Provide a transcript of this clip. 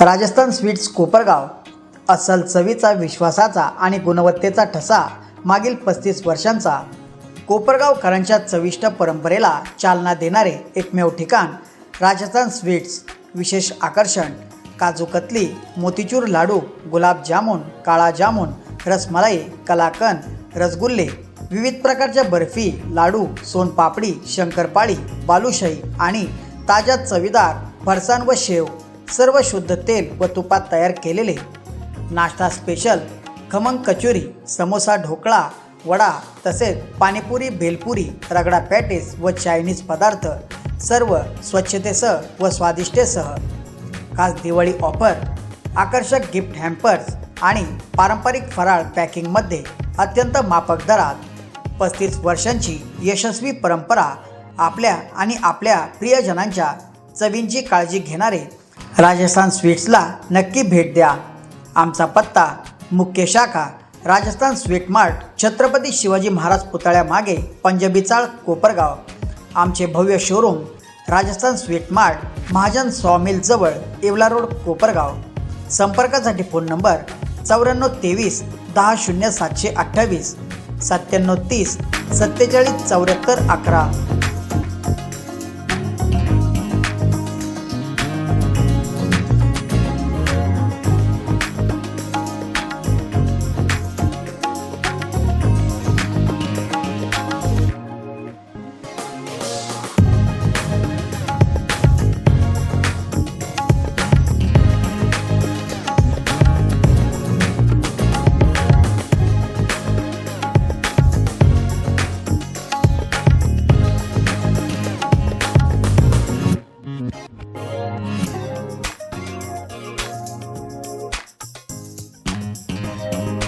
Rajasthan sweets Kopargaon असल चवीचा विश्वासाचा आणि गुणवत्तेचा ठसा मागील पस्तीस वर्षांचा. कोपरगावकरांच्या चविष्ट परंपरेला चालना देणारे एकमेव ठिकाण राजस्थान स्वीट्स. विशेष आकर्षण काजू कतली मोतीचूर लाडू गुलाबजामुन काळा जामुन रसमलाई कलाकंद रसगुल्ले विविध प्रकारच्या बर्फी लाडू सोनपापडी शंकरपाळी बालुशाही आणि ताज्या चवीदार फरसाण व शेव. सर्व शुद्ध तेल व तुपात तयार केलेले. नाश्ता स्पेशल खमंग कचोरी समोसा ढोकळा वडा तसेच पाणीपुरी भेलपुरी रगडा पॅटीस व चायनीज पदार्थ सर्व स्वच्छतेसह व स्वादिष्टेसह. खास दिवाळी ऑफर आकर्षक गिफ्ट हॅम्पर्स आणि पारंपरिक फराळ पॅकिंगमध्ये अत्यंत माफक दरात. पस्तीस वर्षांची यशस्वी परंपरा आपल्या आणि आपल्या प्रियजनांच्या चवींची काळजी घेणारे राजस्थान स्वीट्सला नक्की भेट द्या. आमचा पत्ता मुख्य शाखा राजस्थान स्वीट मार्ट छत्रपती शिवाजी महाराज पुतळ्यामागे पंजाबी चाळ कोपरगाव. आमचे भव्य showroom Rajasthan sweet mart Mahajan सॉमिलजवळ Yeola road Kopargaon. संपर्कासाठी फोन नंबर चौऱ्याण्णव तेवीस दहा शून्य सातशे अठ्ठावीस सत्त्याण्णव तीस सत्तेचाळीस चौऱ्याहत्तर अकरा. Bye.